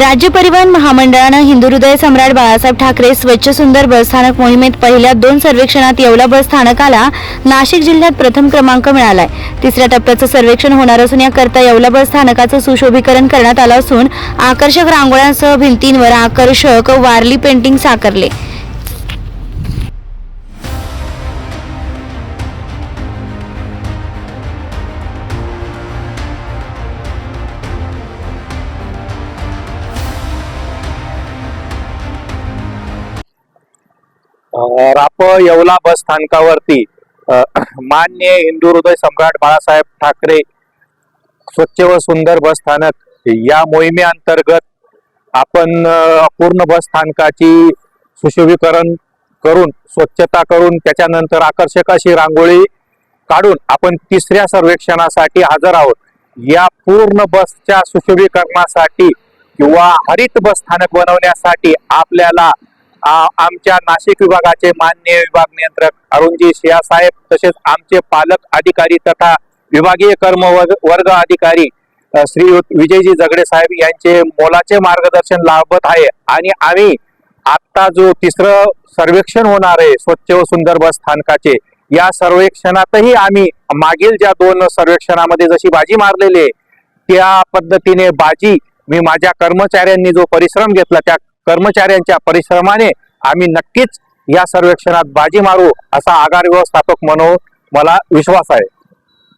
राज्य परिवहन महामंडळानं हिंदू हृदय सम्राट बाळासाहेब ठाकरे स्वच्छ सुंदर बसस्थानक मोहिमेत पहिल्या दोन सर्वेक्षणात येवला बस स्थानकाला नाशिक जिल्ह्यात प्रथम क्रमांक मिळालाय. तिसऱ्या टप्प्याचं सर्वेक्षण होणार असून याकरता येवला बस स्थानकाचं सुशोभीकरण करण्यात आलं असून आकर्षक रांगोळ्यांसह भिंतींवर आकर्षक वारली पेंटिंग साकारले. राप येवला बस स्थानकावरती मान्य हिंदू हृदय सम्राट बाळासाहेब ठाकरे स्वच्छ व सुंदर बस स्थानक या मोहिमेअंतर्गत आपण पूर्ण बस स्थानकाची सुशोभीकरण करून स्वच्छता करून त्याच्यानंतर आकर्षक अशी रांगोळी काढून आपण तिसऱ्या सर्वेक्षणासाठी हजर आहोत. या पूर्ण बसच्या सुशोभीकरणासाठी किंवा हरित बस स्थानक बनवण्यासाठी आपल्याला आमच्या नाशिक विभागाचे मान्य विभाग नियंत्रक अरुणजी शिया साहेब तसेच आमचे पालक अधिकारी तथा विभागीय कर्म वर्ग वर्ग अधिकारी श्री विजयजी जगडे साहेब यांचे मोलाचे मार्गदर्शन लाभत आहे आणि आम्ही आता जो तिसरं सर्वेक्षण होणार आहे स्वच्छ व सुंदर बस स्थानकाचे या सर्वेक्षणातही आम्ही मागील ज्या दोन सर्वेक्षणामध्ये जशी बाजी मारलेली आहे त्या पद्धतीने बाजी मी माझ्या कर्मचाऱ्यांनी जो परिश्रम घेतला त्या कर्मचाऱ्यांच्या परिश्रमाने आम्ही नक्कीच या सर्वेक्षणात बाजी मारू असा आगार व्यवस्थापक म्हणून मला विश्वास आहे.